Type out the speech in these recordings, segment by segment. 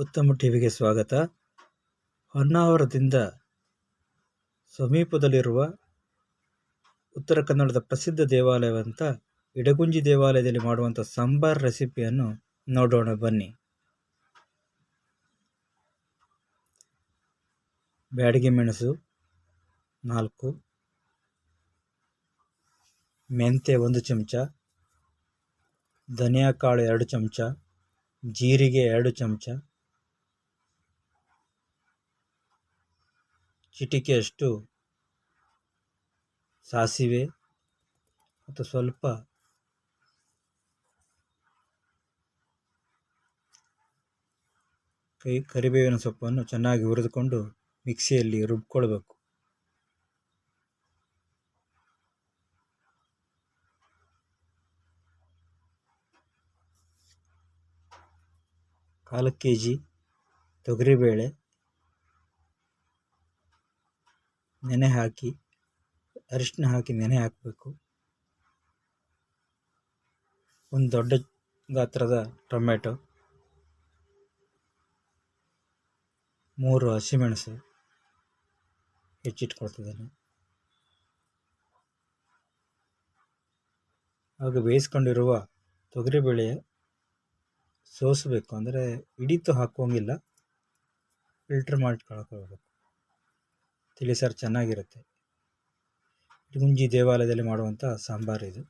ಉತ್ತಮ ಟಿವಿಗೆ ಸ್ವಾಗತ. ಹೊನ್ನಾವರದಿಂದ ಸಮೀಪದಲ್ಲಿರುವ ಉತ್ತರ ಕನ್ನಡದ ಪ್ರಸಿದ್ಧ ದೇವಾಲಯವಂತ ಇಡಗುಂಜಿ ದೇವಾಲಯದಲ್ಲಿ ಮಾಡುವಂಥ ಸಾಂಬಾರ್ ರೆಸಿಪಿಯನ್ನು ನೋಡೋಣ, ಬನ್ನಿ. ಬ್ಯಾಡಿಗೆ ಮೆಣಸು ನಾಲ್ಕು ಮೆಂತೆ ಒಂದು ಚಮಚ, ಧನಿಯಾ ಕಾಳು ಎರಡು ಚಮಚ, ಜೀರಿಗೆ ಎರಡು ಚಮಚ ಚಿಟಿಕೆಯಷ್ಟು ಸಾಸಿವೆ ಮತ್ತು ಸ್ವಲ್ಪ ಕೈ ಕರಿಬೇವಿನ ಸೊಪ್ಪನ್ನು ಚೆನ್ನಾಗಿ ಹುರಿದುಕೊಂಡು ಮಿಕ್ಸಿಯಲ್ಲಿ ರುಬ್ಕೊಳ್ಬೇಕು. ಕಾಲು ಕೆ ಜಿ ತೊಗರಿಬೇಳೆ ನೆನೆ ಹಾಕಿ ಅರಿಶಿನ ಹಾಕಿ ನೆನೆ ಹಾಕಬೇಕು. ಒಂದು ದೊಡ್ಡ ಗಾತ್ರದ ಟೊಮೆಟೊ ಮೂರು ಹಸಿಮೆಣಸು ಹೆಚ್ಚಿಟ್ಕೊಳ್ತಿದ್ದೇನೆ. ಹಾಗೆ ಬೇಯಿಸ್ಕೊಂಡಿರುವ ತೊಗರಿಬೇಳೆ ಸೋಸಬೇಕು, ಅಂದರೆ ಹಿಡಿತು ಹಾಕೋಂಗಿಲ್ಲ ಫಿಲ್ಟ್ರ್ ಮಾಡಿಟ್ಕೊಳ್ಕೋಬೇಕು ತಿಳಿಸಾರು ಚೆನ್ನಾಗಿರುತ್ತೆ. ಗುಂಜಿ ದೇವಾಲಯದಲ್ಲಿ ಮಾಡುವಂಥ ಸಾಂಬಾರು ಇದು.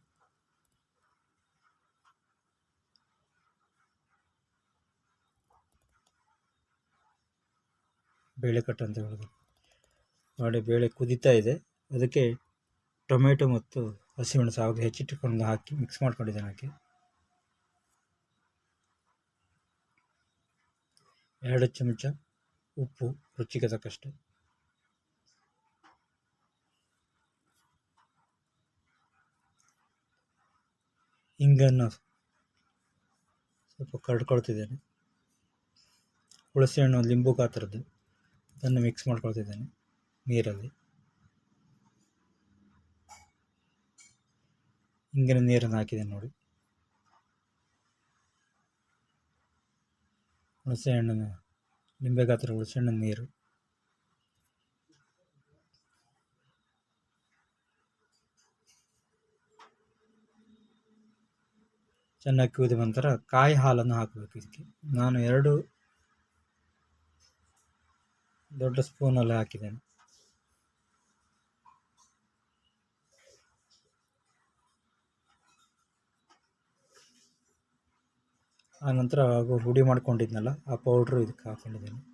ಬೇಳೆ ಕಟ್ಟು ಅಂತ ಹೇಳೋದು ನೋಡಿ, ಬೇಳೆ ಕುದೀತಾ ಇದೆ. ಅದಕ್ಕೆ ಟೊಮೆಟೊ ಮತ್ತು ಹಸಿಮೆಣಸು ಆವಾಗ ಹೆಚ್ಚಿಟ್ಟುಕೊಂಡು ಹಾಕಿ ಮಿಕ್ಸ್ ಮಾಡ್ಕೊಂಡಿದ್ದೇನೆ ಹಾಕಿ ಎರಡು ಚಮಚ ಉಪ್ಪು, ರುಚಿಗೆ ತಕ್ಕಷ್ಟು. ಹಿಂಗನ್ನು ಸ್ವಲ್ಪ ಕರ್ಡ್ಕೊಳ್ತಿದ್ದೇನೆ ಹುಣಸೆ ಹಣ್ಣು ಲಿಂಬು ಗಾತ್ರದ್ದು ಅದನ್ನು ಮಿಕ್ಸ್ ಮಾಡ್ಕೊಳ್ತಿದ್ದೇನೆ ನೀರಲ್ಲಿ. ಇಂಗಿನ ನೀರನ್ನು ಹಾಕಿದ್ದೇನೆ ನೋಡಿ. ಹುಣಸೆ ಹಣ್ಣನ್ನು ನಿಂಬೆ ಗಾತ್ರ ಹುಣಸೆ ಹಣ್ಣಿನ ನೀರು. ಚೆನ್ನಾಗಿ ಕುದಿದ ನಂತರ ಕಾಯಿ ಹಾಲನ್ನು ಹಾಕಬೇಕು ಇದಕ್ಕೆ. ನಾನು ಎರಡು ದೊಡ್ಡ ಸ್ಪೂನಲ್ಲಿ ಹಾಕಿದ್ದೇನೆ. ಆನಂತರ ನಂತರ ಹಾಗೂ ಹುಡಿ ಮಾಡ್ಕೊಂಡಿದ್ನಲ್ಲ, ಆ ಪೌಡ್ರು ಇದಕ್ಕೆ ಹಾಕೊಂಡಿದ್ದೀನಿ.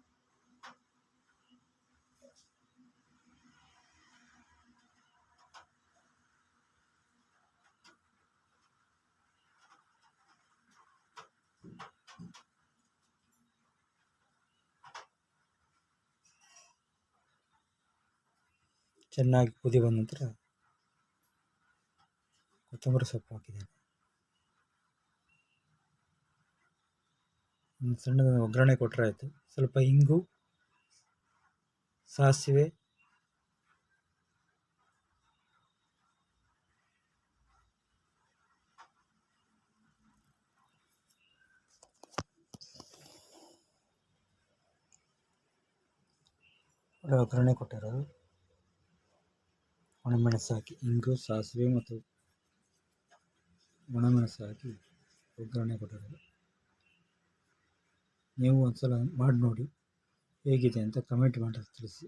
ಚೆನ್ನಾಗಿ ಕುದಿ ಬಂದ ನಂತರ ಕೊತ್ತಂಬರಿ ಸೊಪ್ಪು ಹಾಕಿದ್ದೇನೆ. ಒಂದು ಸಣ್ಣದ ಒಗ್ಗರಣೆ ಕೊಟ್ಟರೆ ಆಯಿತು. ಸ್ವಲ್ಪ ಇಂಗು, ಸಾಸಿವೆ ಒಗ್ಗರಣೆ ಕೊಟ್ಟಿರೋದು. ಒಣಮೆಣಸು ಹಾಕಿ ಇಂಗು, ಸಾಸಿವೆ ಮತ್ತು ಒಣಮೆಣಸು ಹಾಕಿ ಒಗ್ಗರಣೆ ಕೊಟ್ಟಿರೋದು. ನೀವು ಒಂದು ಸಲ ಮಾಡಿ ನೋಡಿ ಹೇಗಿದೆ ಅಂತ ಕಮೆಂಟ್ ಮಾಡಿ ತಿಳಿಸಿ.